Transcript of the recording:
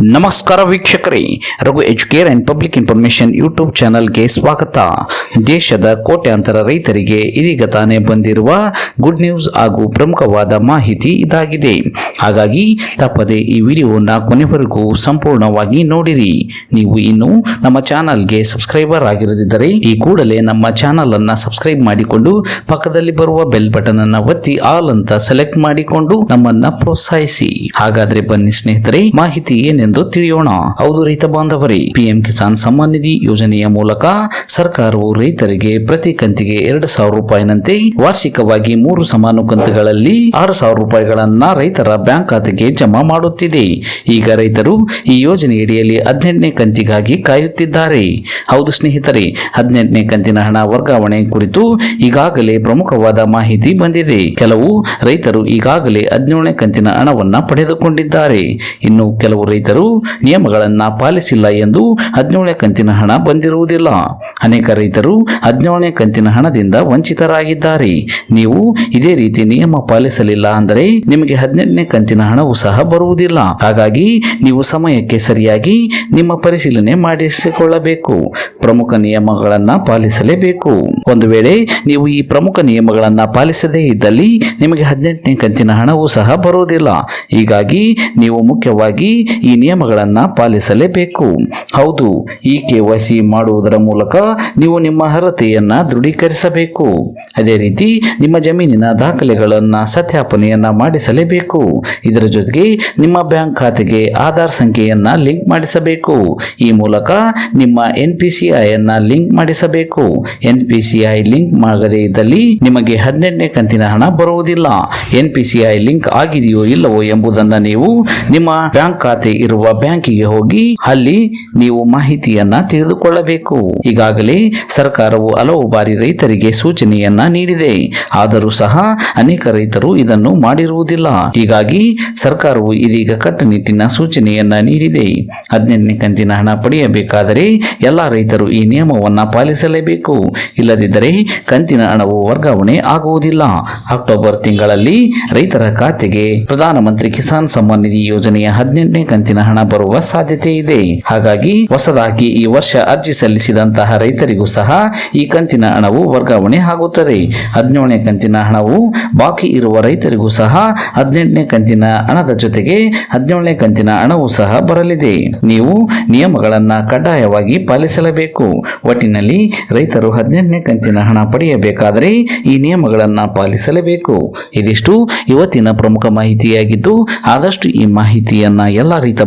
ನಮಸ್ಕಾರ ವೀಕ್ಷಕರೇ, Raghu Educare and public information YouTube ಚಾನಲ್ಗೆ ಸ್ವಾಗತ. ದೇಶದ ಕೋಟ್ಯಾಂತರ ರೈತರಿಗೆ ಇದೀಗ ತಾನೇ ಬಂದಿರುವ ಗುಡ್ ನ್ಯೂಸ್ ಹಾಗೂ ಪ್ರಮುಖವಾದ ಮಾಹಿತಿ ಇದಾಗಿದೆ. ಹಾಗಾಗಿ ತಪ್ಪದೆ ಈ ವಿಡಿಯೋನ ಕೊನೆವರೆಗೂ ಸಂಪೂರ್ಣವಾಗಿ ನೋಡಿರಿ. ನೀವು ಇನ್ನು ನಮ್ಮ ಚಾನಲ್ಗೆ ಸಬ್ಸ್ಕ್ರೈಬರ್ ಆಗಿರದಿದ್ದರೆ ಈ ಕೂಡಲೇ ನಮ್ಮ ಚಾನಲ್ ಅನ್ನ ಸಬ್ಸ್ಕ್ರೈಬ್ ಮಾಡಿಕೊಂಡು ಪಕ್ಕದಲ್ಲಿ ಬರುವ ಬೆಲ್ ಬಟನ್ ಅನ್ನ ಒತ್ತಿ ಆಲ್ ಅಂತ ಸೆಲೆಕ್ಟ್ ಮಾಡಿಕೊಂಡು ನಮ್ಮನ್ನ ಪ್ರೋತ್ಸಾಹಿಸಿ. ಹಾಗಾದ್ರೆ ಬನ್ನಿ ಸ್ನೇಹಿತರೆ, ಮಾಹಿತಿ ಏನೆಂದು ತಿಳಿಯೋಣ. ಹೌದು, ರೈತ ಬಾಂಧವರೇ, ಪಿಎಂ ಕಿಸಾನ್ ಸಮ್ಮಾನ್ ನಿಧಿ ಯೋಜನೆಯ ಮೂಲಕ ಸರ್ಕಾರವು ರೈತರಿಗೆ ಪ್ರತಿ ಕಂತಿಗೆ ಎರಡು ಸಾವಿರ ರೂಪಾಯಿನಂತೆ ವಾರ್ಷಿಕವಾಗಿ ಮೂರು ಸಮಾನ ಕಂತುಗಳಲ್ಲಿ ಆರು ಸಾವಿರ ರೂಪಾಯಿಗಳನ್ನ ರೈತರ ಬ್ಯಾಂಕ್ ಖಾತೆಗೆ ಜಮಾ ಮಾಡುತ್ತಿದೆ. ಈಗ ರೈತರು ಈ ಯೋಜನೆಯಡಿಯಲ್ಲಿ ಹದಿನೆಂಟನೇ ಕಂತಿಗಾಗಿ ಕಾಯುತ್ತಿದ್ದಾರೆ. ಹೌದು ಸ್ನೇಹಿತರೆ, ಹದಿನೆಂಟನೇ ಕಂತಿನ ಹಣ ವರ್ಗಾವಣೆ ಕುರಿತು ಈಗಾಗಲೇ ಪ್ರಮುಖವಾದ ಮಾಹಿತಿ ಬಂದಿದೆ. ಕೆಲವು ರೈತರು ಈಗಾಗಲೇ ಹದಿನೇಳನೇ ಕಂತಿನ ಹಣವನ್ನ ಪಡೆದುಕೊಂಡಿದ್ದಾರೆ. ಇನ್ನು ಕೆಲವು ರೈತರು ನಿಯಮಗಳನ್ನ ಪಾಲಿಸಿಲ್ಲ ಎಂದು ಹದಿನೇಳನೇ ಕಂತಿನ ಹಣ ಬಂದಿರುವುದಿಲ್ಲ. ಅನೇಕ ರೈತರು ಹದಿನೇಳನೇ ಕಂತಿನ ಹಣದಿಂದ ವಂಚಿತರಾಗಿದ್ದಾರೆ. ನೀವು ಇದೇ ರೀತಿ ನಿಯಮ ಪಾಲಿಸಲಿಲ್ಲ ಅಂದರೆ ನಿಮಗೆ ಹದಿನೆಂಟನೇ ಕಂತಿನ ಹಣವೂ ಸಹ ಬರುವುದಿಲ್ಲ. ಹಾಗಾಗಿ ನೀವು ಸಮಯಕ್ಕೆ ಸರಿಯಾಗಿ ನಿಮ್ಮ ಪರಿಶೀಲನೆ ಮಾಡಿಸಿಕೊಳ್ಳಬೇಕು. ಪ್ರಮುಖ ನಿಯಮಗಳನ್ನು ಪಾಲಿಸಲೇಬೇಕು. ಒಂದು ವೇಳೆ ನೀವು ಈ ಪ್ರಮುಖ ನಿಯಮಗಳನ್ನು ಪಾಲಿಸದೇ ಇದ್ದಲ್ಲಿ ನಿಮಗೆ ಹದಿನೆಂಟನೇ ಕಂತಿನ ಹಣವೂ ಸಹ ಬರುವುದಿಲ್ಲ. ಹೀಗಾಗಿ ನೀವು ಮುಖ್ಯವಾಗಿ ಈ ನಿಯಮಗಳನ್ನ ಪಾಲಿಸಲೇಬೇಕು. ಹೌದು, ಈ ಕೆ ಮಾಡುವುದರ ಮೂಲಕ ನೀವು ನಿಮ್ಮ ಅರ್ಹತೆಯನ್ನು ದೃಢೀಕರಿಸಬೇಕು. ಅದೇ ರೀತಿ ನಿಮ್ಮ ಜಮೀನಿನ ದಾಖಲೆಗಳನ್ನು ಸತ್ಯಾಪನೆಯನ್ನು ಮಾಡಿಸಲೇಬೇಕು. ಇದರ ಜೊತೆಗೆ ನಿಮ್ಮ ಬ್ಯಾಂಕ್ ಖಾತೆಗೆ ಆಧಾರ್ ಸಂಖ್ಯೆಯನ್ನ ಲಿಂಕ್ ಮಾಡಿಸಬೇಕು. ಈ ಮೂಲಕ ನಿಮ್ಮ ಎನ್ ಪಿ ಸಿ ಐ ಅನ್ನ ಲಿಂಕ್ ಮಾಡಿಸಬೇಕು. N P C I link ಮಾಡದೇ ಇದ್ದಲ್ಲಿ ನಿಮಗೆ ಹದಿನೆಂಟನೇ ಕಂತಿನ ಹಣ ಬರುವುದಿಲ್ಲ. N P C I link ಆಗಿದೆಯೋ ಇಲ್ಲವೋ ಎಂಬುದನ್ನ ನೀವು ನಿಮ್ಮ ಬ್ಯಾಂಕ್ ಖಾತೆ ಇರುವ ಬ್ಯಾಂಕಿಗೆ ಹೋಗಿ ಅಲ್ಲಿ ನೀವು ಮಾಹಿತಿಯನ್ನ ತಿಳಿದುಕೊಳ್ಳಬೇಕು. ಈಗಾಗಲೇ ಸರ್ಕಾರವು ಹಲವು ಬಾರಿ ರೈತರಿಗೆ ಸೂಚನೆಯನ್ನ ನೀಡಿದೆ. ಆದರೂ ಸಹ ಅನೇಕ ರೈತರು ಇದನ್ನು ಮಾಡಿರುವುದಿಲ್ಲ. ಹೀಗಾಗಿ ಸರ್ಕಾರವು ಇದೀಗ ಕಟ್ಟುನಿಟ್ಟಿನ ಸೂಚನೆಯನ್ನ ನೀಡಿದೆ. ಹದಿನೆಂಟನೇ ಕಂತಿನ ಹಣ ಪಡೆಯಬೇಕಾದರೆ ಎಲ್ಲಾ ರೈತರು ಈ ನಿಯಮವನ್ನ ಪಾಲಿಸಲೇಬೇಕು. ಇಲ್ಲದಿದ್ದರೆ ಕಂತಿನ ಹಣವು ವರ್ಗಾವಣೆ ಆಗುವುದಿಲ್ಲ. ಅಕ್ಟೋಬರ್ ತಿಂಗಳಲ್ಲಿ ರೈತರ ಖಾತೆಗೆ ಪ್ರಧಾನಮಂತ್ರಿ ಕಿಸಾನ್ ಸಮ್ಮಾನ್ ನಿಧಿ ಯೋಜನೆಯ ಹದಿನೆಂಟನೇ ಕಂತಿನ ಹಣ ಬರುವ ಸಾಧ್ಯತೆ ಇದೆ. ಹಾಗಾಗಿ ಹೊಸದಾಗಿ ಈ ವರ್ಷ ಅರ್ಜಿ ಸಲ್ಲಿಸಿದಂತಹ ರೈತರಿಗೂ ಸಹ ಈ ಕಂತಿನ ಹಣವು ವರ್ಗಾವಣೆ ಆಗುತ್ತದೆ. ಹದಿನೇಳನೇ ಕಂತಿನ ಹಣವು ಬಾಕಿ ಇರುವ ರೈತರಿಗೂ ಸಹ ಹದಿನೆಂಟನೇ ಕಂತಿನ ಹಣದ ಜೊತೆಗೆ ಹದಿನೇಳನೇ ಕಂತಿನ ಹಣವು ಸಹ ಬರಲಿದೆ. ನೀವು ನಿಯಮಗಳನ್ನು ಕಡ್ಡಾಯವಾಗಿ ಪಾಲಿಸಲೇಬೇಕು. ಒಟ್ಟಿನಲ್ಲಿ ರೈತರು ಹದಿನೆಂಟನೇ ಕಂತಿನ ಹಣ ಪಡೆಯಬೇಕಾದರೆ ಈ ನಿಯಮಗಳನ್ನು ಪಾಲಿಸಲೇಬೇಕು. ಇದಿಷ್ಟು ಇವತ್ತಿನ ಪ್ರಮುಖ ಮಾಹಿತಿಯಾಗಿದ್ದು, ಆದಷ್ಟು ಈ ಮಾಹಿತಿಯನ್ನು ಎಲ್ಲ ರೈತ